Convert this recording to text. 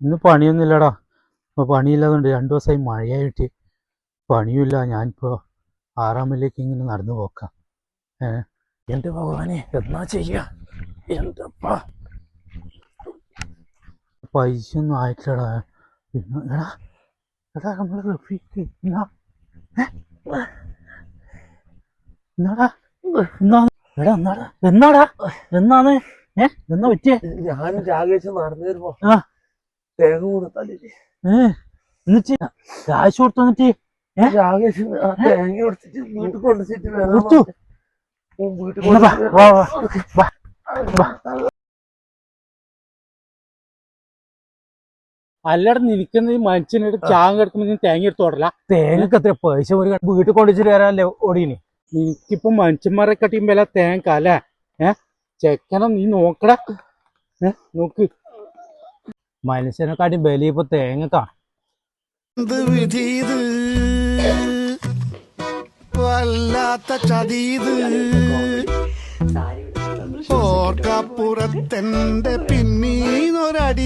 ഇന്ന് പണിയൊന്നുമില്ലടാ. ഇപ്പോൾ പണിയില്ലാതുകൊണ്ട് രണ്ടു ദിവസമായി മഴയായിട്ട്. പണിയുമില്ല. ഞാനിപ്പോ ആറാമിലേക്ക് ഇങ്ങനെ നടന്നു പോക്കാം. ഏ? എന്റെ ഭഗവാനെ എന്നാ ചെയ്യുക എന്തപ്പാ? പൈസ ഒന്നും ആയിട്ടില്ലടാ. പിന്നെ എടാ എടാ നമ്മൾ റഫീക്ക് എന്നാ? എന്നാടാ? എന്നാ? എടാ എന്നാടാ? എന്നാടാ? എന്നാണ് ഏ? എന്നാ പറ്റിയേ? ഞാൻ രാകേഷും നടന്നു വരുമ്പോ ആ. തേങ്ങ കൂടെ തല്ലിട്ട് ഏ? എന്നിട്ട് കാശ് കൊടുത്തു എന്നിട്ട്? തേങ്ങ കൊടുത്തിട്ട് വീട്ടിൽ കൊണ്ടുവച്ചിട്ട് കൊടുത്തു? വീട്ടിൽ. അല്ലട നിൽക്കുന്ന ഈ മനുഷ്യനോട് ചാങ് കിടക്കുമ്പോ തേങ്ങ എടുത്ത് ഓടല തേങ്ങക്ക് എത്ര പൈസ ഒരു വീട്ടിൽ കൊണ്ടുവച്ചിട്ട് വരാല്ലേ ഓടീന്? എനിക്കിപ്പോ മനുഷ്യന്മാരെ കട്ടിയുമ്പോ തേങ്ങ അല്ലേ? ഏ? ചെക്കനം നീ നോക്കടാ. ഏ? നോക്ക്. മനുഷ്യനെക്കാട്ടി ബലി ഇപ്പൊ തേങ്ങക്കാ. എന്ത് വിധീത് വല്ലാത്ത ചതീത് ഓർക്കപ്പുറത്തെന്റെ പിന്നീന്നൊരടി